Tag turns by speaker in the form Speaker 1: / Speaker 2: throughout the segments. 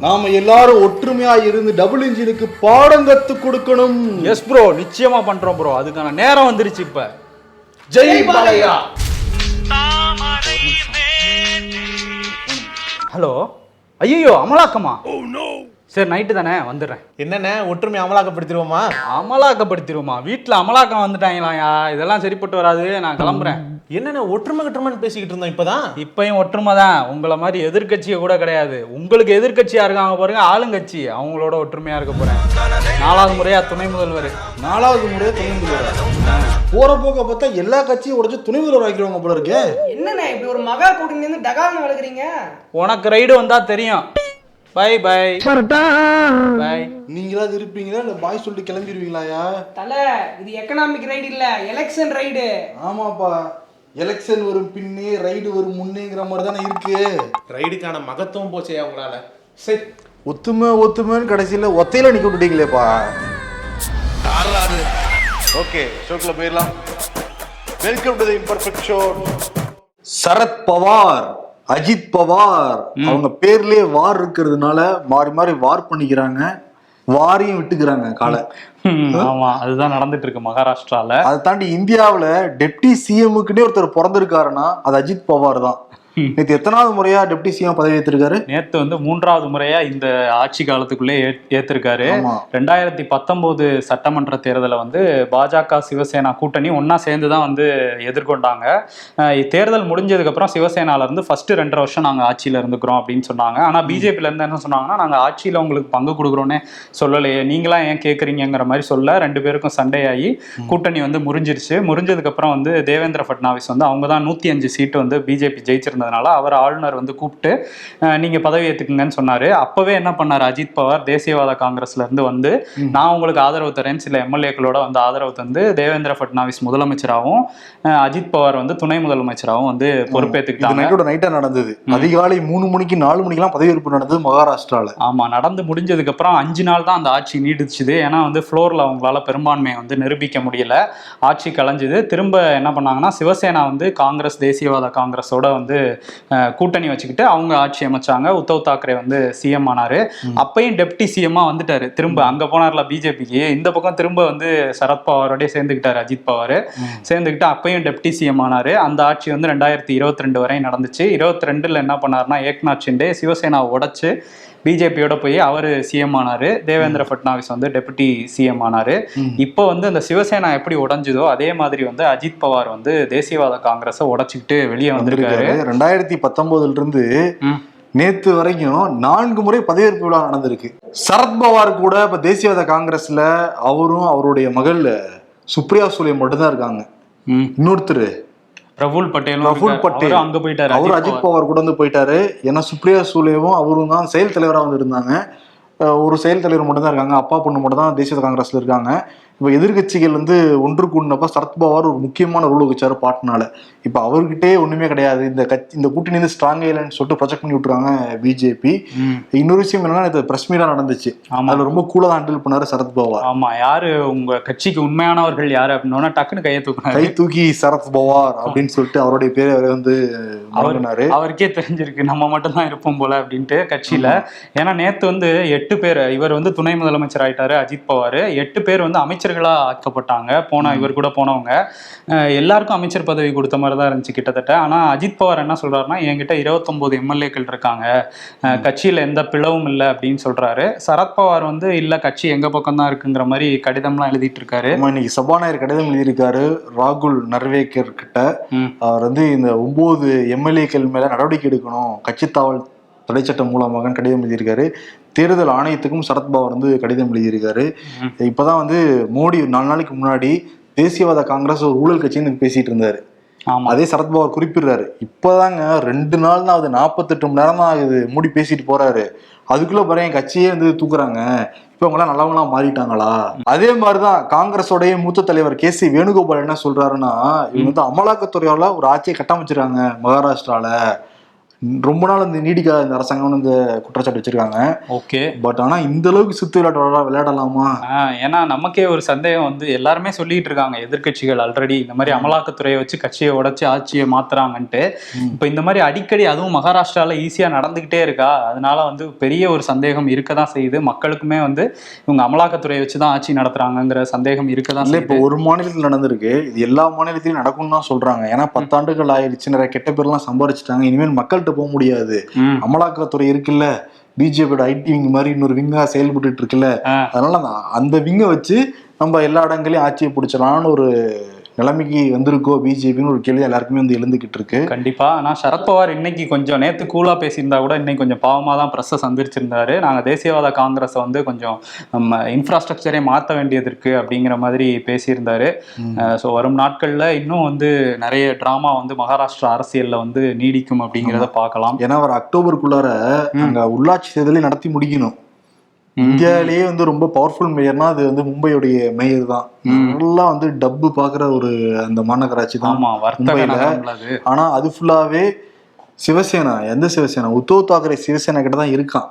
Speaker 1: நாம எல்லாரும் ஒற்றுமையா இருந்து டபுள் இன்ஜினுக்கு பாடம் கத்து கொடுக்கணும்.
Speaker 2: எஸ் ப்ரோ நிச்சயமா பண்றோம் ப்ரோ அதுக்கான நேரம் வந்துருச்சு இப்ப.
Speaker 1: ஜெய் பாலையா
Speaker 2: ஹலோ? ஐயோ அமலாக்கமா? சரி நைட்டு தானே வந்துடுறேன்.
Speaker 3: என்னண்ணே ஒற்றுமை அமலாக்கப்படுத்திடுவோமா?
Speaker 2: அமலாக்கப்படுத்திடுவோமா? வீட்டில் அமலாக்கம் வந்துட்டாங்களாயா இதெல்லாம் சரிப்பட்டு வராது நான் கிளம்புறேன்.
Speaker 3: என்னண்ணே ஒற்றுமை கட்டுறமான்னு பேசிக்கிட்டு இருந்தோம் இப்பதான்?
Speaker 2: இப்பயும் ஒற்றுமை தான். உங்களை மாதிரி எதிர்க்கட்சியை கூட கிடையாது. உங்களுக்கு எதிர்க்கட்சியா இருக்காங்க பாருங்க ஆளுங்கட்சி. அவங்களோட ஒற்றுமையா இருக்க போறேன். நாலாவது முறையா துணை முதல்வர்.
Speaker 1: நாலாவது முறையா துணை முதல்வர். போற போக்க பார்த்தா எல்லா கட்சியும் உடைச்சு துணை முதல்வர் ஆக்கிடுவாங்க போல இருக்கே.
Speaker 4: என்னண்ணே இப்படி ஒரு மகா கூட்டணி இருந்து டகால்னு வளர்க்குறீங்க?
Speaker 2: உனக்கு ரைடு வந்தா தெரியும். பை பை பை
Speaker 1: நீங்களாவது இருப்பீங்களா? இல்ல பாய் சொல்லிட்டு கிளம்பிடுவீங்களாயா?
Speaker 4: தலை இது எக்கனாமிக் ரைடு இல்ல எலெக்ஷன் ரைடு
Speaker 1: ஆமாப்பா. எலெக்ஷன் வரும் பின்னே ரைடு வரும் முன்னேங்கிற மாதிரி தானே இருக்கு.
Speaker 3: ரைடுக்கான மகத்துவம் போச்சே அவங்களால சரி
Speaker 1: ஒத்துமை ஒத்துமைன்னு கடைசியில ஒத்தையில நிக்க விட்டுட்டீங்களேப்பா. ஓகே ஷோக்குள்ள போயிடலாம். Welcome to the imperfect show Sharad Pawar. Ajit Pawar. அவங்க பேர்லயே வார் இருக்கிறதுனால மாறி மாறி வார் பண்ணிக்கிறாங்க. வாரியும் விட்டுக்கிறாங்க காலை.
Speaker 2: ஆமா அதுதான் நடந்துட்டு இருக்கு மகாராஷ்டிரால.
Speaker 1: அதை தாண்டி இந்தியாவுல டெப்டி சிஎம்முக்குன்னே ஒருத்தர் பிறந்திருக்காருன்னா அது அஜித் பவார் தான். நேற்று எத்தனாவது முறையா டெப்டி சிஎம் பதவி ஏற்றிருக்காரு
Speaker 2: நேத்து வந்து மூன்றாவது முறையா இந்த ஆட்சி காலத்துக்குள்ளே ஏ- ஏத்திருக்காரு.
Speaker 1: ஆமா.
Speaker 2: ரெண்டாயிரத்தி பத்தொன்பது சட்டமன்ற தேர்தலை வந்து பாஜக சிவசேனா கூட்டணி ஒண்ணா சேர்ந்து தான் வந்து எதிர்கொண்டாங்க. தேர்தல் முடிஞ்சதுக்கு அப்புறம் சிவசேனால இருந்து ஃபர்ஸ்ட் ரெண்டரை வருஷம் நாங்க ஆட்சியில இருந்துக்கிறோம் அப்படின்னு சொன்னாங்க. ஆனா பிஜேபில இருந்து என்ன சொன்னாங்கன்னா நாங்க ஆட்சியில உங்களுக்கு பங்கு கொடுக்குறோன்னே சொல்லலையே. நீங்களா ஏன் கேக்குறீங்கங்கிற மாதிரி சொல்ல ரெண்டு பேருக்கும் சண்டையாகி கூட்டணி வந்து முறிஞ்சிருச்சு. முறிஞ்சதுக்கு அப்புறம் வந்து தேவேந்திர ஃபட்னாவிஸ் வந்து அவங்க தான் நூத்தி அஞ்சு சீட்டு வந்து பிஜேபி ஜெயிச்சிருந்ததுனால அவர் ஆளுநர் வந்து கூப்பிட்டு அஹ், நீங்க பதவி ஏத்துக்குங்கன்னு சொன்னாரு. அப்பவே என்ன பண்ணாரு? அஜித் பவார் தேசியவாத காங்கிரஸ்ல இருந்து வந்து நான் உங்களுக்கு ஆதரவு தரேன் சில எம்எல்ஏக்களோட வந்து ஆதரவு தந்து தேவேந்திர ஃபட்னாவிஸ் முதலமைச்சராகவும் அஜித் பவார் வந்து துணை முதலமைச்சராகவும் வந்து பொறுப்பேற்றுக்கிட்டாங்க
Speaker 1: நைட்டோட நைட்டா நடந்தது. அதிகாலை மூணு மணிக்கு நாலு மணிக்கெல்லாம் பதவியேற்பு நடந்தது மகாராஷ்டிரால.
Speaker 2: ஆமா நடந்து முடிஞ்சதுக்கு அப்புறம் அஞ்சு நாள் தான் அந்த ஆட்சி நீடிச்சுது. ஏன்னா வந்து ஃப்ளோர்ல அவங்களால பெரும்பான்மையை வந்து நிரூபிக்க முடியல. ஆட்சி கலைஞ்சுது. திரும்ப என்ன பண்ணாங்கன்னா சிவசேனா வந்து காங்கிரஸ் தேசியவாத காங்கிரஸோட வந்து கூட்டணி வச்சுக்கிட்டு அவங்க ஆட்சி அமைச்சாங்க. உத்தவ் தாக்கரே வந்து சிஎம் ஆனாரு. அப்பயும் டெப்டி சிஎம்மா வந்துட்டாரு. திரும்ப அங்க போனார்ல பிஜேபிக்கு இந்த பக்கம் திரும்ப வந்து சரத்பவாரோடய சேர்ந்துக்கிட்டாரு அஜித் பவார். சேர்ந்துக்கிட்டு அப்பயும் டெப்டி சிஎம் ஆனாரு. அந்த ஆட்சி வந்து ரெண்டாயிரத்தி இருபத்தி ரெண்டு வரை நடந்துச்சு. இருபத்தி ரெண்டுல என்ன பண்ணாருன்னா ஏக்நாத் ஷிண்டே சிவசேனாவை உடைச்சு பிஜேபியோட போய் அவர் சிஎம் ஆனாரு. தேவேந்திர ஃபட்னாவிஸ் வந்து டெபுட்டி சிஎம் ஆனாரு. இப்போ வந்து அந்த சிவசேனா எப்படி உடைஞ்சுதோ அதே மாதிரி வந்து அஜித் பவார் வந்து தேசியவாத காங்கிரஸை உடைச்சிக்கிட்டு வெளியே வந்திருக்காரு.
Speaker 1: ரெண்டாயிரத்தி பத்தொன்பதுல இருந்து. நேத்து வரைக்கும் நான்கு முறை பதவியேற்பு விழா நடந்திருக்கு. சரத்பவார் கூட இப்ப தேசியவாத காங்கிரஸ்ல அவரும் அவருடைய மகள் சுப்ரியா சூலே மட்டும்தான் இருக்காங்க. இன்னொருத்தர்
Speaker 2: பட்டேலும்
Speaker 1: பிரபுல்
Speaker 2: இருக்காரு.
Speaker 1: பட்டேல்.
Speaker 2: அங்க போயிட்டாரு.
Speaker 1: அவர்
Speaker 2: அஜித்
Speaker 1: பவார். கூட வந்து போயிட்டாரு. ஏன்னா சுப்ரியா சூலேவும் அவரும் தான் செயல் தலைவராக வந்து இருந்தாங்க. ஒரு செயல் தலைவர் மட்டும் தான் இருக்காங்க. அப்பா பொண்ணு மட்டும் தான் தேசிய காங்கிரஸ்ல இருக்காங்க. இப்போ எதிர்க்கட்சிகள் வந்து ஒன்று கூடினப்ப சரத்பவார் ஒரு முக்கியமான ரோல் வச்சாரு பாட்னால. இப்போ அவர்கிட்டே ஒண்ணுமே கிடையாது. இந்த கட்சி இந்த கூட்டணி வந்து ஸ்ட்ராங் இல்லைன்னு சொல்லிட்டு ப்ரொஜெக்ட் பண்ணி விட்டுருக்காங்க பிஜேபி. இன்னொரு விஷயம் என்னன்னா இது பிரஸ் மீடா நடந்துச்சு. அதுல ரொம்ப கூலா தான் ஹேண்டில் பண்ணாரு சரத்பவார்
Speaker 2: ஆமா யாரு உங்க கட்சிக்கு உண்மையானவர்கள் யாரு அப்படின்னா டக்குன்னு கையை தூக்குனாரு.
Speaker 1: கை தூக்கி சரத் பவார் அப்படின்னு சொல்லிட்டு அவருடைய பேரை அவரை வந்து வழங்கினாரு
Speaker 2: அவருக்கே தெரிஞ்சிருக்கு நம்ம மட்டும் தான் இருப்போம் போல அப்படின்ட்டு கட்சியில. ஏன்னா நேத்து வந்து எட்டு பேர் இவர் வந்து துணை முதலமைச்சர் ஆயிட்டாரு அஜித் பவார். எட்டு பேர் வந்து அமைச்சர்களா ஆக்கப்பட்டாங்க போன இவர் கூட போனவங்க. எல்லாருக்கும் அமைச்சர் பதவி கொடுத்த மாதிரி தான் இருந்துச்சு கிட்டத்தட்ட. ஆனா அஜித் பவார் என்ன சொல்றாருன்னா என்கிட்ட இருபத்தொன்பது எம்எல்ஏக்கள் இருக்காங்க. கட்சியில எந்த பிளவும் இல்லை அப்படின்னு சொல்றாரு. சரத்பவார் வந்து இல்ல கட்சி எங்க பக்கம் தான் இருக்குங்கிற மாதிரி கடிதம்லாம் எழுதிட்டு இருக்காரு.
Speaker 1: இன்னைக்கு சபாநாயகர் கடிதம் எழுதியிருக்காரு ராகுல் நர்வேக்கர் கிட்ட. அவர் வந்து இந்த ஒன்பது எம்எல்ஏக்கள் மேல நடவடிக்கை எடுக்கணும் கட்சி தாவல் தடை சட்டம் மூலமாக கடிதம் எழுதியிருக்காரு. தேர்தல் ஆணையத்துக்கும் சரத்பவார் வந்து கடிதம் எழுதியிருக்காரு. இப்பதான் வந்து மோடி நாலு நாளைக்கு முன்னாடி தேசியவாத காங்கிரஸ் ஒரு ஊழல் கட்சின்னு பேசிட்டு இருந்தாரு. அதே சரத்பவார் குறிப்பிடுறாரு. இப்பதாங்க ரெண்டு நாள் தான் ஆகுது நாற்பத்தெட்டு மணி நேரம் தான் ஆகுது மோடி பேசிட்டு போறாரு. அதுக்குள்ள பாரு என் கட்சியே வந்து தூக்குறாங்க. இப்ப அவங்க எல்லாம் நல்லவங்களா மாறிட்டாங்களா? அதே மாதிரிதான் காங்கிரஸோடைய மூத்த தலைவர் கே சி வேணுகோபால் என்ன சொல்றாருன்னா இவங்க வந்து அமலாக்கத்துறையால ஒரு ஆட்சியை கட்டமைச்சிருக்காங்க மகாராஷ்டிரால. ரொம்ப நாள் இந்த நீடிக்காத இந்த அரசாங்கம் இந்த குற்றச்சாட்டு வச்சிருக்காங்க.
Speaker 2: ஓகே.
Speaker 1: பட் ஆனா இந்த அளவுக்கு சித்து விளையாட்டு விளையாட- விளையாடலாமா
Speaker 2: ஏன்னா நமக்கே ஒரு சந்தேகம் வந்து எல்லாருமே சொல்லிட்டு இருக்காங்க எதிர்க்கட்சிகள் ஆல்ரெடி இந்த மாதிரி அமலாக்கத்துறையை வச்சு கட்சியை உடைச்சு ஆட்சியை மாத்துறாங்கன்ட்டு. இப்போ இந்த மாதிரி அடிக்கடி அதுவும் மகாராஷ்டிரால ஈஸியா நடந்துகிட்டே இருக்கா? அதனால வந்து பெரிய ஒரு சந்தேகம் இருக்க தான் செய்யுது. மக்களுக்குமே வந்து இவங்க அமலாக்கத்துறையை வச்சு தான் ஆட்சி நடத்துறாங்கங்கிற சந்தேகம் இருக்க தான்
Speaker 1: இல்ல இப்போ ஒரு மாநிலத்தில் நடந்திருக்கு. இது எல்லா மாநிலத்திலும் நடக்கும்னு தான் சொல்றாங்க. ஏன்னா பத்தாண்டுகள் ஆயிடுச்சு நிறைய கெட்ட பேர்லாம் சம்பாரிச்சிட்டாங்க. இனிமேல் மக்கள்கிட்ட போக முடியாது. அமலாக்கத்துறை இருக்குல்ல பிஜேபியோட ஐடி விங் மாதிரி இன்னொரு விங்கா செயல்பட்டு இருக்குல்ல. அதனால அந்த விங்கை வச்சு நம்ம எல்லா இடங்களையும் ஆட்சியை பிடிச்சலாம்னு ஒரு நிலைமைக்கு வந்திருக்கோ பிஜேபின்னு ஒரு கேள்வி எல்லாருக்குமே வந்து எழுந்துகிட்டு இருக்கு.
Speaker 2: கண்டிப்பா. ஆனா சரத்பவார் இன்னைக்கு கொஞ்சம் நேத்து கூலா பேசியிருந்தா கூட இன்னைக்கு கொஞ்சம் பாவமா தான் பிரஸ்ஸை சந்திச்சிருந்தாரு. நாங்க தேசியவாத காங்கிரஸை வந்து கொஞ்சம் நம்ம இன்ஃப்ராஸ்ட்ரக்சரே மாற்ற வேண்டியது இருக்கு அப்படிங்கிற மாதிரி பேசியிருந்தாரு. ஸோ வரும் நாட்கள்ல இன்னும் வந்து நிறைய டிராமா வந்து மகாராஷ்டிரா அரசியல்ல வந்து நீடிக்கும் அப்படிங்கிறத பார்க்கலாம்.
Speaker 1: ஏன்னா அவர் அக்டோபருக்குள்ளார அங்க உள்ளாட்சி தேர்தலை நடத்தி முடிக்கணும். இந்தியாவிலேயே வந்து ரொம்ப பவர்ஃபுல் மேயர்னா அது வந்து மும்பையுடைய மேயர் தான். நல்லா வந்து டப்பு பாக்குற ஒரு அந்த மாநகராட்சி தான்
Speaker 2: அது.
Speaker 1: ஆனா அது ஃபுல்லாவே சிவசேனா எந்த சிவசேனா? உத்தவ் தாக்கரே சிவசேனா கிட்ட தான் இருக்கான்.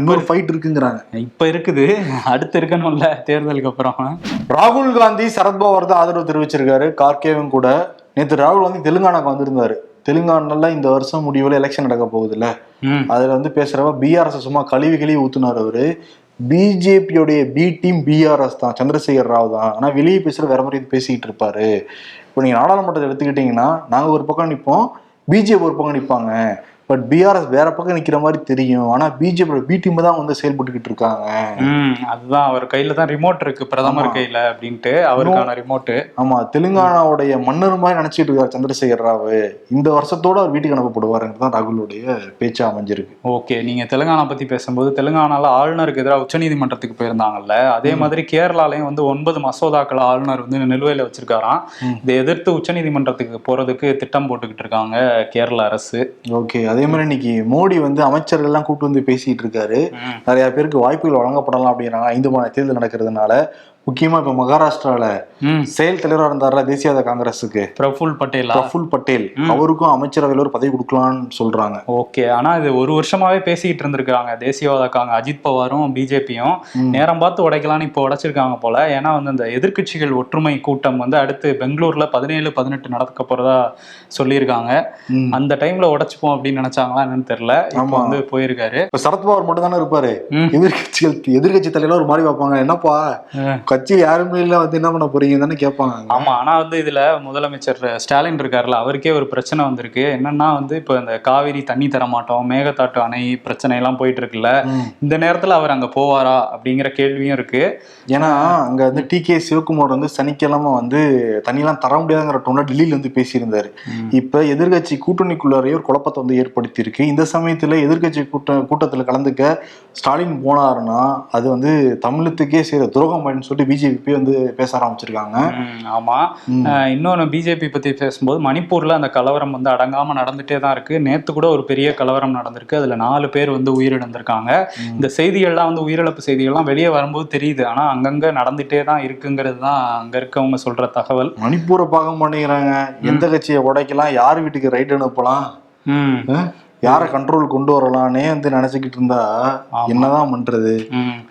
Speaker 1: இன்னொரு ஃபைட் இருக்குங்கிறாங்க.
Speaker 2: இப்ப இருக்குது. அடுத்து இருக்கணும்ல தேர்தலுக்கு அப்புறம்.
Speaker 1: ராகுல் காந்தி சரத்பவார் தான் ஆதரவு தெரிவிச்சிருக்காரு. கார்கேவும் கூட. நேத்து ராகுல் காந்தி தெலுங்கானாக்கு வந்திருந்தாரு. தெலுங்கானால இந்த வருஷம் முடிவுல எலெக்ஷன் நடக்க போகுதுல்ல. அதுல வந்து பேசுறப்ப பிஆர்எஸ் சும்மா கழுவி கழுவி ஊத்துனாரு அவரு. பிஜேபியோடைய பி டீம் பிஆர்எஸ் தான் சந்திரசேகர் ராவ் தான். ஆனால் வெளியே பேசுகிற வேற மாதிரி பேசிக்கிட்டு இருப்பாரு. இப்போ நீங்கள் நாடாளுமன்றத்தை எடுத்துக்கிட்டீங்கன்னா நாங்கள் ஒரு பக்கம் நிற்போம் பிஜேபி ஒரு பக்கம் நிற்பாங்க பட் பிஆர்எஸ் வேற பக்கம் நிக்கிற மாதிரி தெரியும். ஆனா பிஜேபியோட பி டீம் தான் வந்து செயல்பட்டுக்கிட்டு இருக்காங்க.
Speaker 2: அதுதான். அவர் கையில தான் ரிமோட் இருக்கு. பிரதமர் கையில அப்படின்ட்டு அவருக்கான ரிமோட்டு
Speaker 1: ஆமா தெலுங்கானாவுடைய மன்னர் மாதிரி நினைச்சிட்டு இருக்காரு சந்திரசேகர் ராவ் இந்த வருஷத்தோட அவர் வீட்டுக்கு அனுப்பப்படுவாருங்கிறது தான் ராகுலுடைய பேச்சா அமைஞ்சிருக்கு.
Speaker 2: ஓகே நீங்க தெலுங்கானா பத்தி பேசும்போது தெலுங்கானால ஆளுநருக்கு எதிராக உச்சநீதிமன்றத்துக்கு போயிருந்தாங்கல்ல. அதே மாதிரி கேரளாலையும் வந்து ஒன்பது மசோதாக்களை ஆளுநர் வந்து நிலுவையில வச்சிருக்காராம். இதை எதிர்த்து உச்சநீதிமன்றத்துக்கு போறதுக்கு திட்டம் போட்டுக்கிட்டு இருக்காங்க கேரள அரசு.
Speaker 1: ஓகே அதே மாதிரி இன்னைக்கு மோடி வந்து அமைச்சர்கள் எல்லாம் கூட்டு வந்து பேசிட்டு இருக்காரு. நிறைய பேருக்கு வாய்ப்புகள் வழங்கப்படலாம் அப்படிங்கிறாங்க ஐந்து மாநில தேர்தல் நடக்கிறதுனால முக்கியமா இப்ப மகாராஷ்டிரால செயல் தலைவரா இருந்தார்ல தேசியவாத காங்கிரஸுக்கு?
Speaker 2: பிரஃபுல் பட்டேலா?
Speaker 1: பிரஃபுல் பட்டேல். அவருக்கும் அமைச்சரவையில் ஒரு பதவி கொடுக்கலாம்னு சொல்றாங்க.
Speaker 2: ஓகே. ஆனா இது ஒரு வருஷமாவே பேசிக்கிட்டு இருந்திருக்காங்க தேசியவாத காங்க அஜித் பவாரும் பிஜேபியும். நேரம் பார்த்து உடைக்கலாம்னு இப்போ உடைச்சிருக்காங்க போல. ஏன்னா வந்து இந்த எதிர்க்கட்சிகள் ஒற்றுமை கூட்டம் வந்து அடுத்து பெங்களூர்ல பதினேழு பதினெட்டு நடக்க போறதா சொல்லியிருக்காங்க. அந்த டைம்ல உடைச்சுப்போம் அப்படின்னு நினைச்சாங்களா என்னன்னு தெரியல. இப்போ
Speaker 1: ஆமா.
Speaker 2: வந்து போயிருக்காரு.
Speaker 1: இப்ப சரத்பவார் மட்டும் தானே இருப்பாரு. எதிர்கட்சிகள் எதிர்கட்சி தலைவர் ஒரு மாதிரி பார்ப்பாங்க. என்னப்பா. கட்சி யாருமே இல்ல வந்து என்ன பண்ண போறீங்க தானே கேட்பாங்க
Speaker 2: ஆமா ஆனா வந்து இதுல முதலமைச்சர் ஸ்டாலின் இருக்காருல்ல அவருக்கே ஒரு பிரச்சனை வந்திருக்கு. என்னன்னா வந்து இப்போ இந்த காவிரி தண்ணி தர மாட்டோம் மேகதாட்டு அணை பிரச்சனை எல்லாம் போயிட்டு இருக்குல்ல. இந்த நேரத்துல அவர் அங்க போவாரா அப்படிங்கிற கேள்வியும் இருக்கு.
Speaker 1: ஏன்னா அங்க வந்து டி கே சிவகுமார் வந்து சனிக்கிழமை வந்து தண்ணியெல்லாம் தர முடியாதுங்கிற டோன்ல டெல்லியில வந்து பேசியிருந்தாரு. இப்ப எதிர்கட்சி கூட்டணிக்குள்ளாரையே ஒரு குழப்பத்தை வந்து ஏற்படுத்தி இருக்கு இந்த சமயத்துல எதிர்கட்சி கூட்ட கூட்டத்துல கலந்துக்க ஸ்டாலின் போனாருன்னா அது வந்து தமிழத்துக்கே செய்யற துரோகம் அப்படின்னு சொல்லிட்டு பிஜேபி வந்து பேச ஆரம்பிச்சிருக்காங்க.
Speaker 2: ஆமா. இன்னொன்னு பிஜேபி பத்தி பேசும்போது மணிப்பூர்ல அந்த கலவரம் வந்து அடங்காம நடந்துட்டே தான் இருக்கு. நேத்து கூட ஒரு பெரிய கலவரம் நடந்திருக்கு. அதுல நாலு பேர் வந்து உயிரிழந்திருக்காங்க. இந்த செய்திகள்லாம் வந்து உயிரிழப்பு செய்திகள்லாம் வெளியே வரும்போது தெரியுது. ஆனா அங்கங்க நடந்துட்டே தான் இருக்குங்கிறது தான் அங்க இருக்கவங்க சொல்ற தகவல்.
Speaker 1: மணிப்பூரை பார்க்க மாட்டேங்கிறாங்க. எந்த கட்சியை உடைக்கலாம்? யார் வீட்டுக்கு ரைட் அனுப்பலாம்? யாரை கண்ட்ரோல் கொண்டு வரலாம்னே வந்து நினைச்சுக்கிட்டு இருந்தா என்னதான் பண்றது?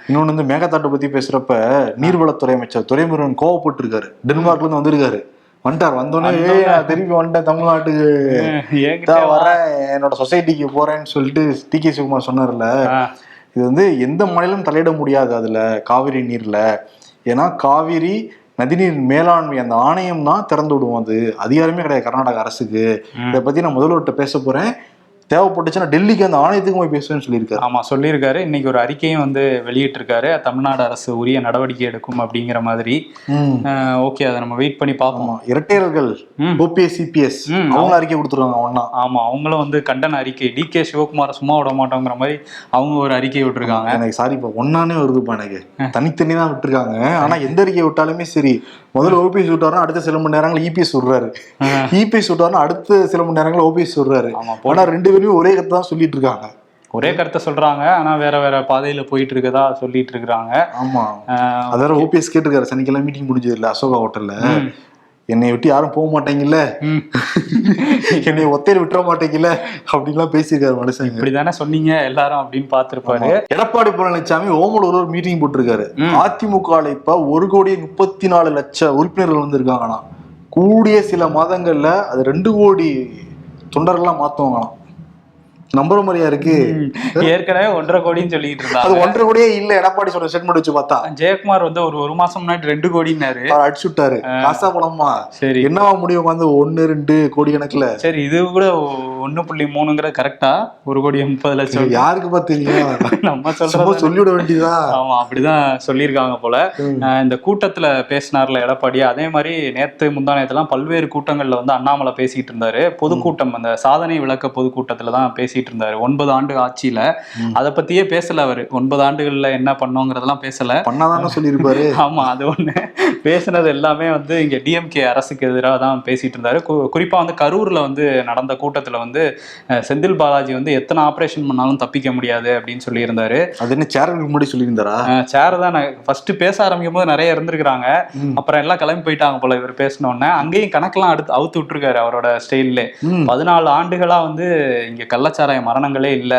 Speaker 1: இன்னொன்னு வந்து மேகதாட்டை பத்தி பேசுறப்ப நீர்வளத்துறை அமைச்சர் துரைமுருகன் கோவப்பட்டு இருக்காரு டென்மார்க்ல இருந்து வந்திருக்காரு. வந்துட்டார். வந்தோடனே "ஏய், நான் திருப்பி வந்துட்டேன் தமிழ்நாட்டுக்கு. வரேன். என்னோட சொசைட்டிக்கு போறேன்னு சொல்லிட்டு டி. கே. சிவகுமார் சொன்னார்ல. இது வந்து எந்த மாநிலம் தலையிட முடியாது அதுல காவிரி நீர்ல. ஏன்னா காவிரி நதிநீர் மேலாண்மை அந்த ஆணையம் தான் திறந்து விடுவோம் அது. அதிகாரமே கிடையாது கர்நாடக அரசுக்கு. இதை பத்தி நான் முதல்வர்கிட்ட பேச போறேன். தேவைப்பட்டுச்சுன்னா டெல்லிக்கு அந்த ஆணையத்துக்கு போய் பேசுவேன்னு சொல்லியிருக்காரு.
Speaker 2: ஆமா சொல்லியிருக்காரு. இன்னைக்கு ஒரு அறிக்கையும் வந்து வெளியிட்டிருக்காரு. தமிழ்நாடு அரசு உரிய நடவடிக்கை எடுக்கும் அப்படிங்கிற மாதிரி. ஓகே அதை நம்ம வெயிட் பண்ணி பார்ப்போம்.
Speaker 1: இரட்டையர்கள். OPS CPS. அவங்க அறிக்கை கொடுத்துருவாங்க ஒன்னா
Speaker 2: ஆமா அவங்களும் வந்து கண்டன அறிக்கை. டி கே சிவகுமார் சும்மா விட மாட்டோங்கிற மாதிரி அவங்க ஒரு அறிக்கை விட்டுருக்காங்க.
Speaker 1: எனக்கு சாரி இப்ப ஒன்னானே வருதுப்பா எனக்கு. தனித்தனி தான் விட்டுருக்காங்க. ஆனா எந்த அறிக்கை விட்டாலுமே சரி முதல்ல ஓபிஎஸ் விட்டாருன்னா அடுத்த சில மணி நேரங்கள் இபிஎஸ் விடுறாரு. இபிஎஸ் விட்டாருன்னா அடுத்த சில மணி நேரங்கள் ஓபிஎஸ் விடுறாரு.
Speaker 2: ஆமா,
Speaker 1: ஆனா ரெண்டு பேருமே ஒரே கருத்து தான் சொல்லிட்டு இருக்காங்க.
Speaker 2: ஒரே கருத்தை சொல்றாங்க ஆனா வேற வேற பாதையில போயிட்டு இருக்கதா சொல்லிட்டு இருக்கிறாங்க.
Speaker 1: ஆமா. அதாவது ஓபிஎஸ் கேட்டிருக்காரு சனிக்கிழமை மீட்டிங் முடிஞ்சது இல்ல அசோகா ஹோட்டல்ல என்னை விட்டு யாரும் போக மாட்டீங்கல்ல. என்னை ஒத்தையில விட்டுற மாட்டீங்கல்ல? அப்படின்லாம் பேசியிருக்காரு மனுஷங்க.
Speaker 2: இப்படிதானே சொன்னீங்க எல்லாரும் அப்படின்னு பார்த்திருப்பாரு.
Speaker 1: எடப்பாடி பழனிசாமி ஓமலூர் ஒரு மீட்டிங் போட்டிருக்காரு. அதிமுக இப்ப ஒரு கோடி முப்பத்தி நாலு லட்சம் உறுப்பினர்கள் வந்திருக்காங்களாம். கூடிய சில மாதங்கள்ல அது ரெண்டு கோடி தொண்டர்கள்லாம் மாத்துவாங்களாம். நம்புற மாதிரியா இருக்கு?
Speaker 2: ஏற்கனவே ஒன்றரை கோடின்னு சொல்லிட்டு
Speaker 1: அது
Speaker 2: இருந்தாங்க
Speaker 1: ஒன்றரை கோடியே இல்ல. எடப்பாடி சொன்ன ஸ்டேட்மெண்ட் வச்சு பார்த்தா.
Speaker 2: ஜெயக்குமார் வந்து ஒரு ஒரு மாசம் முன்னாடி ரெண்டு கோடின்னாரு.
Speaker 1: அவர் அடிச்சு விட்டாரு. காசா பணமா?
Speaker 2: சரி.
Speaker 1: என்னவா முடியும் வந்து ஒன்னு ரெண்டு கோடி கணக்குல?
Speaker 2: சரி இது கூட ஒண்ணு புள்ளி மூணுங்கிறது கரெக்டா ஒரு கோடி முப்பது லட்சம்.
Speaker 1: யாருக்கு பா தெரியும்?
Speaker 2: நம்ம சொல்றது
Speaker 1: சொல்லிவிட வேண்டியதா?
Speaker 2: ஆமா அப்படிதான் சொல்லியிருக்காங்க போல. இந்த கூட்டத்துல பேசினார்ல எடப்பாடி. அதே மாதிரி நேத்து முந்தானயத்தெல்லாம் பல்வேறு கூட்டங்கள்ல வந்து அண்ணாமலை பேசிட்டு இருந்தாரு. பொதுக்கூட்டம் அந்த சாதனை விளக்க பொதுக்கூட்டத்துல தான் பேசிட்டு இருந்தாரு ஒன்பது ஆண்டு ஆட்சியில. அதை பத்தியே பேசல அவரு. ஒன்பது ஆண்டுகள்ல என்ன பண்ணோங்கிறதெல்லாம் பேசல.
Speaker 1: பண்ணாதானே சொல்லியிருப்பாரு.
Speaker 2: ஆமா அது ஒண்ணு. பேசுனது எல்லாமே வந்து இங்க டிஎம்கே அரசுக்கு எதிராக தான் பேசிட்டு இருந்தாரு குறிப்பா வந்து கரூர்ல வந்து நடந்த கூட்டத்துல வந்து செந்தில் பாலாஜி வந்து எத்தனை ஆபரேஷன் பண்ணாலும் தப்பிக்க முடியாது அப்படின்னு சொல்லியிருந்தாரு.
Speaker 1: அது என்ன சேரலுக்கு முன்னாடி சொல்லியிருந்தாரா?
Speaker 2: சேர் தான். ஃபர்ஸ்ட் பேச ஆரம்பிக்கும் போது நிறைய இருந்திருக்கிறாங்க. அப்புறம் எல்லாம் கிளம்பி போயிட்டாங்க போல இவர் பேசின உடனே. அங்கேயும் கணக்கெல்லாம் அடுத்து அவுத்து விட்டுருக்காரு அவரோட ஸ்டைல்ல. பதினாலு ஆண்டுகளா வந்து இங்க கள்ளச்சாராய மரணங்களே இல்ல.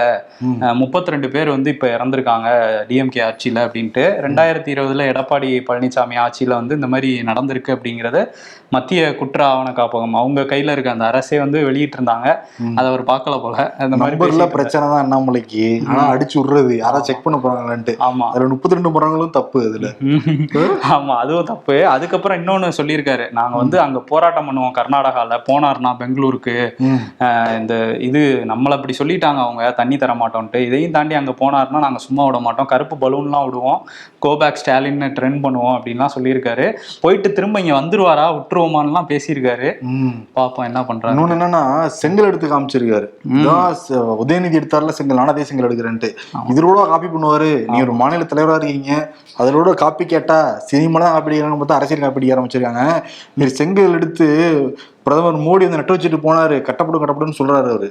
Speaker 2: முப்பத்தி ரெண்டு பேர் வந்து இப்ப இறந்திருக்காங்க டிஎம்கே ஆட்சியில அப்படின்ட்டு. ரெண்டாயிரத்தி இருபதுல எடப்பாடி பழனிசாமி ஆட்சியில வந்து இந்த மாதிரி நடந்திருக்கு அப்படிங்கறத மத்திய குற்ற ஆவண காப்பகம் அவங்க கையில இருக்க அந்த அரசே வந்து வெளியிட்டு இருந்தாங்க அதை அவர் பார்க்கல போல. அந்த மாதிரி
Speaker 1: பிரச்சனை தான் அண்ணாமலைக்கு. ஆனா அடிச்சு விடுறது. யாரா செக் பண்ண போறாங்களான்ட்டு.
Speaker 2: ஆமா.
Speaker 1: அதுல முப்பத்தி ரெண்டு மரங்களும் தப்பு அதுல.
Speaker 2: ஆமா அதுவும் தப்பு. அதுக்கப்புறம் இன்னொன்னு சொல்லியிருக்காரு. நாங்க வந்து அங்க போராட்டம் பண்ணுவோம் கர்நாடகால. போனார்னா பெங்களூருக்கு. இந்த இது நம்மள அப்படி சொல்லிட்டாங்க அவங்க தண்ணி தர மாட்டோம்ட்டு இதையும் தாண்டி அங்க போனார்னா நாங்க சும்மா விட மாட்டோம். கருப்பு பலூன்லாம் விடுவோம். கோபேக் ஸ்டாலின்னு ட்ரெண்ட் பண்ணுவோம் அப்படின்லாம் சொல்லியிருக்காரு. போயிட்டு திரும்ப இங்க வந்துருவாரா? விட்டுருவோமான்லாம் பேசியிருக்காரு. பாப்போம் என்ன பண்றாரு
Speaker 1: இன்னொன்னு என்னன்னா செங்கல் எடுத்து காமிச்சிருக்காரு. உதயநிதி எடுத்தாருல செங்கல். நானே அதே செங்கல் எடுக்கிறேன்ட்டு. இதோட காப்பி பண்ணுவாரு. நீ ஒரு மாநில தலைவரா இருக்கீங்க. அதோட காப்பி கேட்டா சினிமாலாம் காப்பி அடிக்கிறாங்க பார்த்தா அரசியல் காப்பி அடிக்க ஆரம்பிச்சிருக்காங்க. நீ செங்கல் எடுத்து பிரதமர் மோடி வந்து நட்டு வச்சுட்டு போனாரு. கட்டப்படும் கட்டப்படும்னு சொல்றாரு அவரு.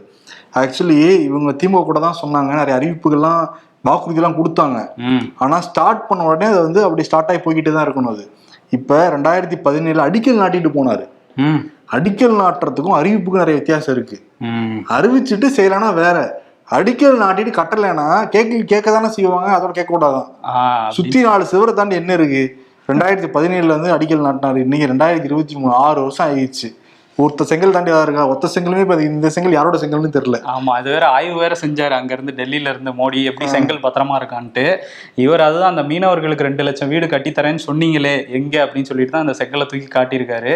Speaker 1: ஆக்சுவலி இவங்க திமுக கூட தான் சொன்னாங்க. நிறைய அறிவிப்புகள்லாம் வாக்குறுதிலாம் கொடுத்தாங்க.
Speaker 2: ம்.
Speaker 1: ஆனா ஸ்டார்ட் பண்ண உடனே அது வந்து அப்படி ஸ்டார்ட் ஆகி போய்கிட்டே தான் இருக்கணும் அது. இப்ப ரெண்டாயிரத்தி பதினேழு அடிக்கல் நாட்டிட்டு போனாரு. அடிக்கல் நாட்டுறதுக்கும் அறிவிப்புக்கும் நிறைய வித்தியாசம் இருக்கு. அறிவிச்சுட்டு செய்யலாம்னா வேற. அடிக்கல் நாட்டிட்டு கட்டலைன்னா கேட்க கேட்க தானே செய்வாங்க அதோட கேட்க கூடாதான் சுத்தி நாலு சிவரை தாண்டி என்ன இருக்கு? ரெண்டாயிரத்தி பதினேழுல இருந்து அடிக்கல் நாட்டினாரு. இன்னைக்கு ரெண்டாயிரத்தி இருபத்தி மூணு ஆறு வருஷம் ஆயிடுச்சு. ஒருத்த செங்கல் தாண்டி தான் இருக்கா? ஒத்த செங்கலுமே இப்ப இந்த செங்கல் யாரோட செங்கல்னு தெரியல.
Speaker 2: ஆமா அது வேற ஆய்வு வேற செஞ்சாரு. அங்க இருந்து டெல்லியில இருந்து மோடி எப்படி செங்கல் பத்திரமா இருக்கான்ட்டு. இவர் அதுதான் அந்த மீனவர்களுக்கு ரெண்டு லட்சம் வீடு கட்டித்தரேன்னு சொன்னீங்களே எங்க அப்படின்னு சொல்லிட்டு தான் அந்த செங்கலை தூக்கி காட்டியிருக்காரு.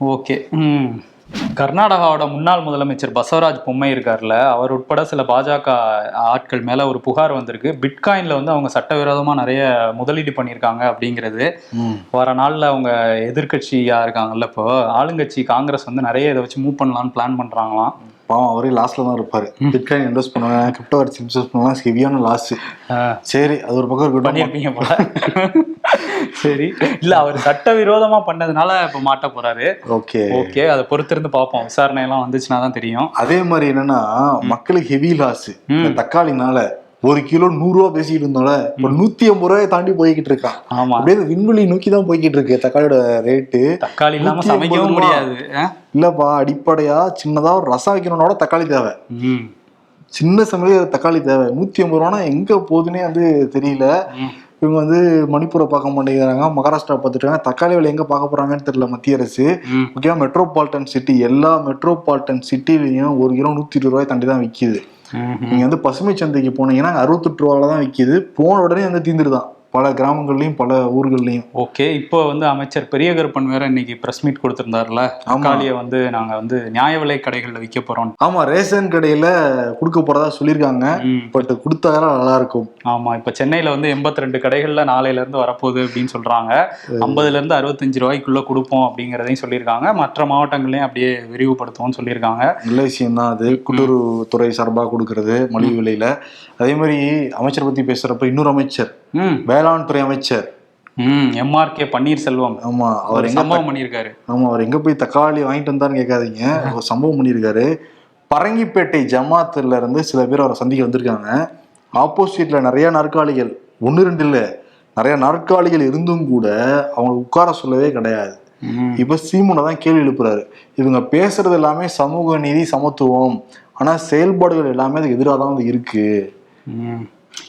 Speaker 2: ஓகே. ம். கர்நாடகாவோட முன்னாள் முதலமைச்சர் பசவராஜ் பொம்மை இருக்கார்ல அவர் உட்பட சில பாஜக ஆட்கள் மேல ஒரு புகார் வந்திருக்கு. பிட்காயின்ல வந்து அவங்க சட்டவிரோதமா நிறைய முதலீடு பண்ணியிருக்காங்க அப்படிங்கிறது. வர நாள்ல அவங்க எதிர்க்கட்சியா இருக்காங்கல்ல இப்போ ஆளுங்கட்சி காங்கிரஸ் வந்து நிறைய இதை வச்சு மூவ் பண்ணலாம்னு பிளான் பண்றாங்களாம்.
Speaker 1: பாவம் அவரே லாஸ்ட்ல தான் இருப்பாரு. பிட்காயின் இன்வெஸ்ட் பண்ணுவாங்க கிரிப்டோ கரன்சி இன்வெஸ்ட் பண்ணலாம் ஹெவியான லாஸ் சரி அது ஒரு பக்கம் இருக்கட்டும்.
Speaker 2: பண்ணியிருப்பீங்க போல. சரி. இல்ல அவர் சட்டவிரோதமா பண்ணதுனால இப்ப மாட்ட போறாரு.
Speaker 1: ஓகே.
Speaker 2: ஓகே அதை பொறுத்திருந்து பார்ப்போம். விசாரணை எல்லாம் வந்துச்சுன்னா தான் தெரியும்.
Speaker 1: அதே மாதிரி என்னன்னா மக்களுக்கு ஹெவி லாஸ் தக்காளினால ஒரு கிலோ நூறு ரூபா பேசிட்டு இருந்தோம்ல இப்ப நூத்தி ஐம்பது ரூபாயை தாண்டி போய்கிட்டு இருக்கான்.
Speaker 2: ஆமா.
Speaker 1: அப்படியே விண்வெளி நோக்கி தான் போய்கிட்டு இருக்கு தக்காளியோட ரேட்டு
Speaker 2: தக்காளி இல்லாம சமைக்கவும். முடியாது?
Speaker 1: இல்லப்பா அடிப்படையா சின்னதா ஒரு ரசம் வைக்கணும்னோட தக்காளி தேவை. சின்ன சமையல் தக்காளி தேவை. நூத்தி ஐம்பது ரூபானா எங்க போகுதுன்னே வந்து தெரியல. இவங்க வந்து மணிப்பூரை பார்க்க மாட்டேங்கிறாங்க மகாராஷ்டிரா பார்த்துட்டாங்க தக்காளி விலை எங்க பார்க்க போறாங்கன்னு தெரியல மத்திய அரசு.
Speaker 2: ம்.
Speaker 1: முக்கியமா மெட்ரோபாலிட்டன் சிட்டி எல்லா மெட்ரோபாலிட்டன் சிட்டிலையும் ஒரு கிலோ நூத்தி இருபது ரூபாய் தாண்டி தான் விக்குது. நீங்கள் வந்து பசுமை சந்தைக்கு போனீங்கன்னா அறுபத்தெட்டு ரூபால தான் விற்கிது போன உடனே வந்து தீந்துருதான். பல கிராமங்கள்லயும் பல ஊர்கள்லயும்.
Speaker 2: ஓகே இப்போ வந்து அமைச்சர் பெரிய கருப்பன் வேற இன்னைக்கு பிரஸ் மீட் கொடுத்திருந்தாருல. தக்காளியை வந்து நாங்க வந்து நியாய விலை கடைகள்ல விற்க போறோம்
Speaker 1: ஆமா ரேஷன் கடையில கொடுக்க போறதா சொல்லியிருக்காங்க. பட் கொடுத்தாதான் நல்லா இருக்கும்
Speaker 2: ஆமா இப்ப சென்னையில வந்து எண்பத்தி ரெண்டு கடைகள்ல நாளையில இருந்து வரப்போகுது அப்படின்னு சொல்றாங்க. ஐம்பதுல இருந்து அறுபத்தஞ்சு ரூபாய்க்குள்ள கொடுப்போம் அப்படிங்கறதையும் சொல்லியிருக்காங்க. மற்ற மாவட்டங்களையும் அப்படியே விரிவுபடுத்துவோம்னு சொல்லியிருக்காங்க.
Speaker 1: நல்ல விஷயம் தான் அது கூட்டுறவுத்துறை சார்பாக கொடுக்கறது மலிவு விலையில. அதே மாதிரி அமைச்சர் பத்தி பேசுறப்ப இன்னொரு அமைச்சர் வேளாண் துறை அமைச்சர்.
Speaker 2: எம்ஆர்கே பன்னீர்செல்வம்.
Speaker 1: ஆமா அவர் எங்க
Speaker 2: சம்பவம் பண்ணியிருக்காரு.
Speaker 1: ஆமா அவர் எங்க போய் தக்காளி வாங்கிட்டு வந்தாருன்னு கேட்காதீங்க. ஒரு சம்பவம் பண்ணியிருக்காரு. பரங்கிப்பேட்டை ஜமாத்துல இருந்து சில பேர் அவரை சந்திக்க வந்திருக்காங்க. ஆப்போசிட்ல நிறைய நாற்காலிகள் ஒன்று ரெண்டு இல்ல நிறைய நாற்காலிகள் இருந்தும் கூட அவங்க உட்கார சொல்லவே கிடையாது. இப்ப சீமுனை தான் கேள்வி எழுப்புறாரு. இவங்க பேசுறது எல்லாமே சமூக நீதி சமத்துவம். ஆனா செயல்பாடுகள் எல்லாமே அதுக்கு எதிராக தான் வந்து இருக்கு.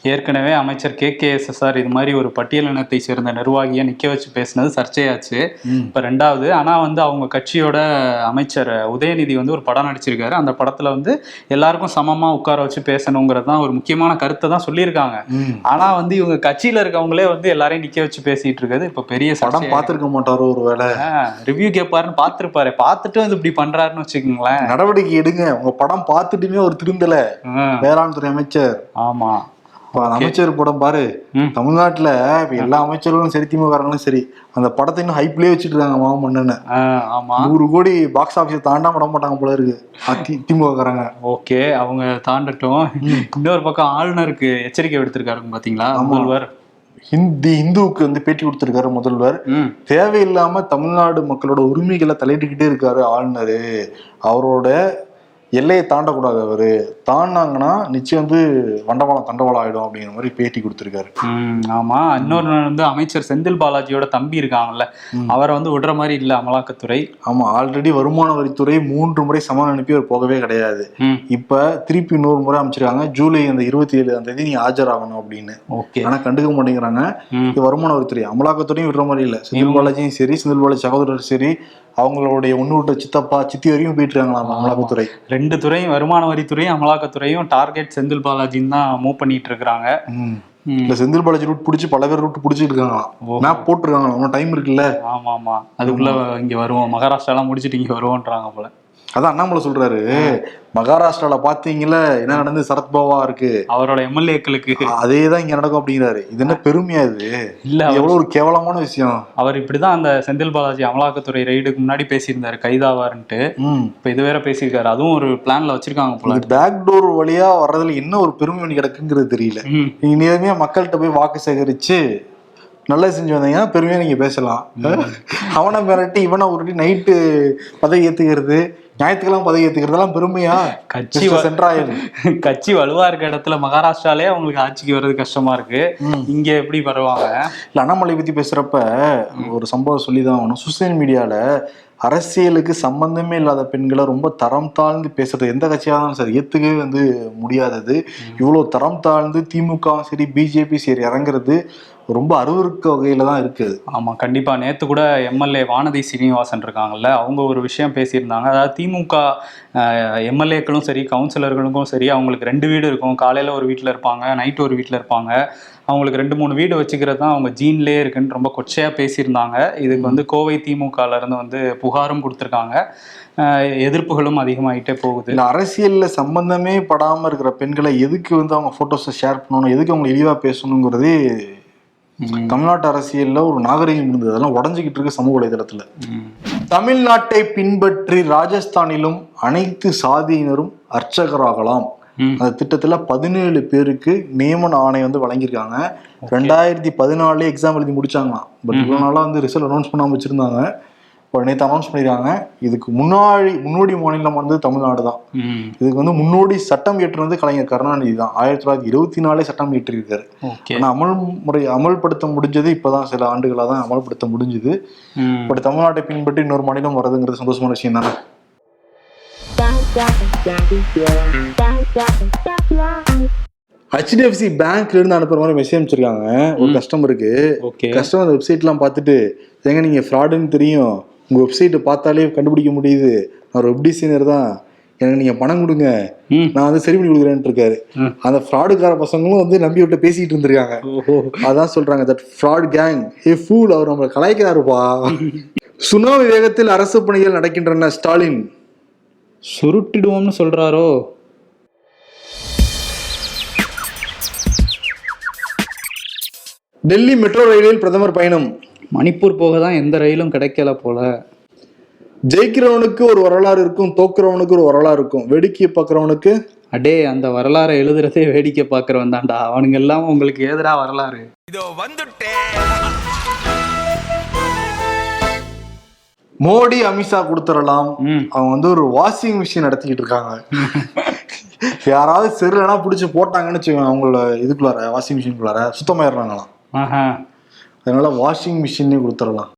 Speaker 2: ஏற்கனவே அமைச்சர் K. K. S. S. R இது மாதிரி ஒரு பட்டியலினத்தை சேர்ந்த நிர்வாகியை நிக்க வச்சு பேசினது சர்ச்சையாச்சு. இப்ப ரெண்டாவது ஆனா வந்து அவங்க கட்சியோட அமைச்சர் உதயநிதி வந்து ஒரு படம் நடிச்சிருக்காரு. அந்த படத்துல வந்து எல்லாருக்கும் சமமா உட்கார வச்சு பேசணுங்கிறது தான் ஒரு முக்கியமான கருத்தை தான் சொல்லியிருக்காங்க. ஆனா வந்து இவங்க கட்சியில இருக்கவங்களே வந்து எல்லாரையும் நிக்க வச்சு பேசிட்டு இருக்கிறது இப்ப பெரிய
Speaker 1: படம் பார்த்திருக்க மாட்டாரோ ஒரு வேலை
Speaker 2: ரிவ்யூ கேட்பாருன்னு பார்த்திருப்பாரு. பார்த்துட்டு வந்து இப்படி பண்றாருன்னு வச்சுக்கோங்களேன்.
Speaker 1: நடவடிக்கை எடுங்க. உங்க படம் பார்த்துட்டுமே ஒரு திருந்தல. வேளாண் துறை அமைச்சர்.
Speaker 2: ஆமா.
Speaker 1: அமைச்சர் படம் பாரு. தமிழ்நாட்டுல இப்ப எல்லா அமைச்சர்களும் சரி திமுககாரங்களும் சரி அந்த படத்தை இன்னும் ஹைப்லயே வச்சுட்டு இருக்காங்க மாமன்னன்னு.
Speaker 2: ஆ, ஆமா.
Speaker 1: நூறு கோடி பாக்ஸ் ஆபீஸ் தாண்டாம விட மாட்டாங்க போல இருக்கு. அதி திமுககாரங்க
Speaker 2: ஓகே அவங்க தாண்டட்டும். இன்னொரு பக்கம் ஆளுநருக்கு எச்சரிக்கை விடுத்திருக்காரு பாத்தீங்களா. முதல்வர்?
Speaker 1: ஹிந்தி இந்துவுக்கு வந்து பேட்டி கொடுத்திருக்காரு முதல்வர். தேவையில்லாம தமிழ்நாடு மக்களோட உரிமைகளை தலையிட்டுக்கிட்டே இருக்காரு ஆளுநரு. அவரோட எல்லையை தாண்டக்கூடாது அவரு. தாண்டாங்கன்னா நிச்சயம் வந்து வண்டவாளம் தண்டவாளம் ஆயிடும் அப்படிங்கிற மாதிரி பேட்டி கொடுத்திருக்காரு.
Speaker 2: ஆமா. இன்னொரு வந்து அமைச்சர் செந்தில் பாலாஜியோட தம்பி இருக்காங்கல்ல அவரை வந்து விடுற மாதிரி இல்ல அமலாக்கத்துறை.
Speaker 1: ஆமா ஆல்ரெடி வருமான வரித்துறை மூன்று முறை சமன் அனுப்பி அவர் போகவே கிடையாது. இப்ப திருப்பி இன்னொரு முறை அமைச்சிருக்காங்க. ஜூலை அந்த இருபத்தி ஏழு அந்த தேதி நீ ஆஜராகணும் அப்படின்னு.
Speaker 2: ஓகே.
Speaker 1: ஆனா கண்டுக்க மாட்டேங்கிறாங்க. வருமான வரித்துறை. அமலாக்கத்துறையும் விடுற மாதிரி இல்ல. செந்தில் பாலாஜியும் சரி செந்தில் பாலாஜி சகோதரர் சரி அவங்களுடைய விட்ட சித்தப்பா சித்தி வரையும் போயிட்டு இருக்காங்களா அமலாக்கத்துறை.
Speaker 2: ரெண்டு துறையும் வருமான வரித்துறையும் அமலாக்கத்துறையும் டார்கெட் செந்தில் பாலாஜின்னு தான் மூவ் பண்ணிட்டு இருக்கிறாங்க.
Speaker 1: இல்ல செந்தில் பாலாஜி ரூட் பிடிச்சி பல பேர் ரூட் பிடிச்சிட்டு இருக்காங்களாம் மேப் போட்டிருக்காங்களா இன்னும் டைம் இருக்குல்ல?
Speaker 2: ஆமா ஆமா அதுக்குள்ள இங்க வருவோம். மகாராஷ்டிராலாம் முடிச்சிட்டு இங்க வருவோன்றாங்க போல.
Speaker 1: அதான் அண்ணாமலை சொல்றாரு. மகாராஷ்டிரால பாத்தீங்கல்ல என்ன நடந்து சரத்பவா இருக்கு.
Speaker 2: அவரோட எம்எல்ஏக்களுக்கு.
Speaker 1: அதே தான் இங்க நடக்கும் அப்படிங்கிறாரு இது என்ன பெருமையா இது?
Speaker 2: இல்ல
Speaker 1: எவ்வளவு ஒரு கேவலமான விஷயம்.
Speaker 2: அவர் இப்படிதான் அந்த செந்தில் பாலாஜி அமலாக்கத்துறை ரைடுக்கு முன்னாடி பேசியிருந்தாரு கைதாவாருன்ட்டு.
Speaker 1: ம்.
Speaker 2: இப்ப இது வேற பேசியிருக்காரு. அதுவும் ஒரு பிளான்ல வச்சிருக்காங்க போல
Speaker 1: பேக் டோர் வழியா வர்றதுல என்ன ஒரு பெருமை ஒண்ணு கிடக்குங்கிறது தெரியல. நீங்க நேர்மையா மக்கள்கிட்ட போய் வாக்கு சேகரிச்சு நல்லது செஞ்சு வந்தீங்கன்னா பெருமையா நீங்க பேசலாம். அவனை மிரட்டி இவனை உருட்டி நைட்டு பதவி ஏத்துக்கிறது ஞாயிற்றுக்கிழமை பதவி ஏத்துக்கிறதெல்லாம் பெருமையா?
Speaker 2: கட்சி
Speaker 1: சென்ட்ராயல்
Speaker 2: கட்சி வலுவா இருக்க இடத்துல மகாராஷ்டிராலே அவங்களுக்கு ஆட்சிக்கு வர்றது கஷ்டமா இருக்கு. இங்க எப்படி வருவாங்க?
Speaker 1: இல்ல அண்ணாமலை பத்தி பேசுறப்ப ஒரு சம்பவம் சொல்லிதான் ஆகணும். சோசியல் மீடியால அரசியலுக்கு சம்பந்தமே இல்லாத பெண்களை ரொம்ப தரம் தாழ்ந்து பேசுறது. எந்த கட்சியாக இருந்தாலும் சரி ஏத்துக்கவே வந்து முடியாதது. இவ்வளவு தரம் தாழ்ந்து திமுகவும் சரி பிஜேபி சரி இறங்குறது. ரொம்ப அருவருக்க வகையில தான் இருக்குது
Speaker 2: ஆமா கண்டிப்பா. நேத்து கூட எம்எல்ஏ வானதி சீனிவாசன் இருக்காங்கல்ல அவங்க ஒரு விஷயம் பேசியிருந்தாங்க. அதாவது திமுக எம்எல்ஏக்களும் சரி கவுன்சிலர்களுக்கும் சரி அவங்களுக்கு ரெண்டு வீடு இருக்கும். காலையில ஒரு வீட்டில் இருப்பாங்க நைட்டு ஒரு வீட்டில் இருப்பாங்க. அவங்களுக்கு ரெண்டு மூணு வீடு வச்சுக்கிறது தான் அவங்க ஜீன்லேயே இருக்குன்னு ரொம்ப கொச்சையா பேசியிருந்தாங்க. இதுக்கு வந்து கோவை திமுகல இருந்து வந்து புகாரும் கொடுத்துருக்காங்க. எதிர்ப்புகளும் அதிகமாயிட்டே போகுது.
Speaker 1: இல்ல அரசியல்ல சம்பந்தமே படாம இருக்கிற பெண்களை எதுக்கு வந்து அவங்க போட்டோஸை ஷேர் பண்ணணும்? எதுக்கு அவங்க இழிவா பேசணுங்கிறதே. தமிழ்நாட்டு அரசியல்ல ஒரு நாகரிகம் இருந்தது. அதெல்லாம் உடஞ்சிக்கிட்டு இருக்கு சமூக வலைதளத்துல. தமிழ்நாட்டை பின்பற்றி ராஜஸ்தானிலும் அனைத்து சாதியினரும் அர்ச்சகராகலாம். அந்த திட்டத்துல பதினேழு பேருக்கு நியமன ஆணை வந்து வழங்கியிருக்காங்க. ரெண்டாயிரத்தி பதினாலே எக்ஸாம் எழுதி முடிச்சாங்களாம். பட் இவ்வளவு நாளா வந்து ரிசல்ட் அனௌன்ஸ் பண்ணாம வச்சிருந்தாங்க. இப்போ நேற்று அனௌன்ஸ் பண்ணிருக்காங்க. இதுக்கு முன்னாடி முன்னோடி மாநிலம் வந்து தமிழ்நாடு தான். இதுக்கு வந்து முன்னோடி சட்டம் இயற்றுனது கலைஞர் கருணாநிதி தான். ஆயிரத்தி தொள்ளாயிரத்தி இருபத்தி நாலே சட்டம் இயற்றிருக்காரு.
Speaker 2: ஓகே.
Speaker 1: ஆனா அமல் முறை அமல்படுத்த முடிஞ்சது இப்பதான் சில ஆண்டுகளா தான் அமல்படுத்த முடிஞ்சுது. பட் தமிழ்நாட்டை பின்பற்றி இன்னொரு மாநிலம் வர்றதுங்கிறது சந்தோஷமான விஷயம் தானே? ஹெச்டிஎஃப்சி பேங்க்ல இருந்து அனுப்புற மாதிரி மெசேஜ் அனுப்பிச்சிருக்காங்க. ஒரு கஸ்டமருக்கு கஸ்டமர் வெப்சைட்லாம் பார்த்துட்டு ஏங்க நீங்க ஃப்ராடுன்னு தெரியும். உங்க வெப்சைட்டை பார்த்தாலே கண்டுபிடிக்க முடியுது. நான் ஒரு வெப் டிசைனர் தான். எனக்கு நீங்க பணம் கொடுங்க. நான் வந்து சரி பண்ணி கொடுக்குறேன்னு இருக்காரு. அந்த ஃப்ராடுக்கார பசங்களும் வந்து நம்பி விட்டு பேசிட்டு இருந்திருக்காங்க. அதான் சொல்றாங்க that fraud gang a fool அவர் நம்மளை கலாய்க்கிறாருப்பா. சுனாமி வேகத்தில் அரசு பணிகள் நடக்கின்றன ஸ்டாலின்.
Speaker 2: சுருட்டிடுவோம்னு சொல்றாரோ?
Speaker 1: டெல்லி மெட்ரோ ரயிலில் பிரதமர் பயணம்.
Speaker 2: மணிப்பூர் போக தான் எந்த ரயிலும் கிடைக்கல போல.
Speaker 1: ஜெயிக்கிறவனுக்கு ஒரு வரலாறு இருக்கும் தோக்குறவனுக்கு ஒரு வரலாறு இருக்கும். வேடிக்கையை பார்க்கறவனுக்கு?
Speaker 2: அடே அந்த வரலாறை எழுதுறதே வேடிக்கை பார்க்கறவன் தான்டா. அவனுங்க எல்லாம் உங்களுக்கு ஏதுடா வரலாறு?
Speaker 1: மோடி அமித்ஷா கொடுத்துடலாம். அவங்க வந்து ஒரு வாஷிங் மிஷின் நடத்திக்கிட்டு இருக்காங்க. யாராவது செருலனா பிடிச்சி போட்டாங்கன்னு வச்சுக்கோங்க அவங்கள இதுக்குள்ளார வாஷிங் மிஷின்குள்ளார சுத்தமாயிடுறாங்களாம்.
Speaker 2: ஆஹா.
Speaker 1: அதனால் வாஷிங் மிஷினே கொடுத்துடலாம்.